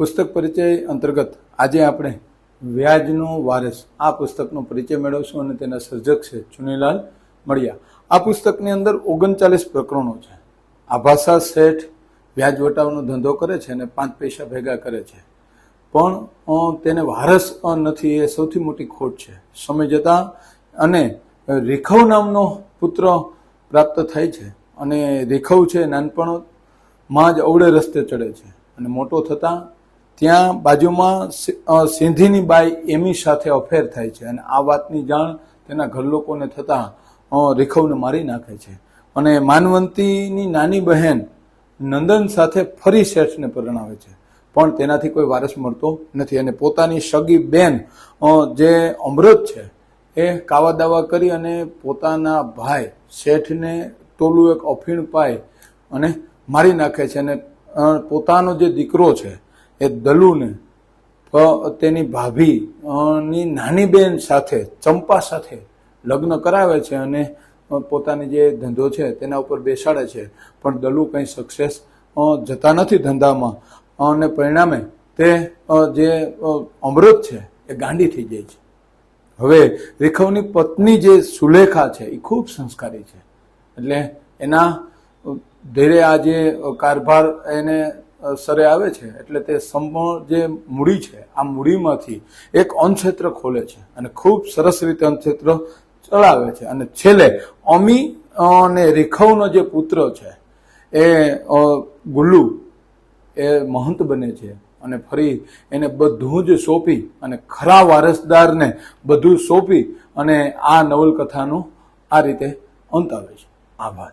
પુસ્તક પરિચય અંતર્ગત આજે આપણે વ્યાજનો વારસ. આ પુસ્તકનો પરિચય મેળવશું અને તેના સર્જક છે ચુનીલાલ મળ્યા. આ પુસ્તકની અંદર ઓગણચાલીસ પ્રકરણો છે. આભાસા શેઠ વ્યાજ વટાવનો ધંધો કરે છે અને પાંચ પૈસા ભેગા કરે છે. પણ તેને વારસ નથી, એ સૌથી મોટી ખોટ છે. સમય જતાં અને રેખવ નામનો પુત્ર પ્રાપ્ત થાય છે અને રેખવ છે નાનપણમાં જ અવળે રસ્તે ચડે છે અને મોટો થતાં ત્યાં બાજુમાં સિંધીની બાઈ એમી સાથે અફેર થાય છે અને આ વાતની જાણ તેના ઘર લોકોને થતાં રેખવને મારી નાખે છે. અને માનવંતીની નાની બહેન નંદન સાથે ફરી શેઠને પરણાવે છે. પણ તેનાથી કોઈ વારસ મળતો નથી અને પોતાની સગી બેન જે અમૃત છે, એ કાવા દાવા કરી અને પોતાના ભાઈ શેઠને ટોલું એક અફીણ પાય અને મારી નાખે છે અને પોતાનો જે દીકરો છે એ દલુને તેની ભાભી ની નાની બેન સાથે, ચંપા સાથે લગ્ન કરાવે છે અને પોતાની જે ધંધો છે તેના ઉપર બેસાડે છે. પણ દલુ કંઈ સક્સેસ જતા નથી ધંધામાં. અને પરિણામે તે જે અમૃત છે એ ગાંડી થઈ જાય છે. હવે રેખવની પત્ની જે સુલેખા છે એ ખૂબ સંસ્કારી છે. એટલે એના ધીરે આ જે કારભાર એને સરે આવે છે, એટલે તે સંપૂર્ણ જે મૂડી છે, આ મૂડીમાંથી એક અન્નક્ષેત્ર ખોલે છે અને ખૂબ સરસ રીતે અન્નક્ષેત્ર ચલાવે છે. અને છેલ્લે, અમી અને રેખવનો જે પુત્ર છે, એ ગુલ્લુ, એ મહંત બને છે અને ફરી એને બધું જ સોંપી અને ખરા વારસદારને બધું સોંપી અને આ નવલકથાનો આ રીતે અંત આવે છે. આભાર.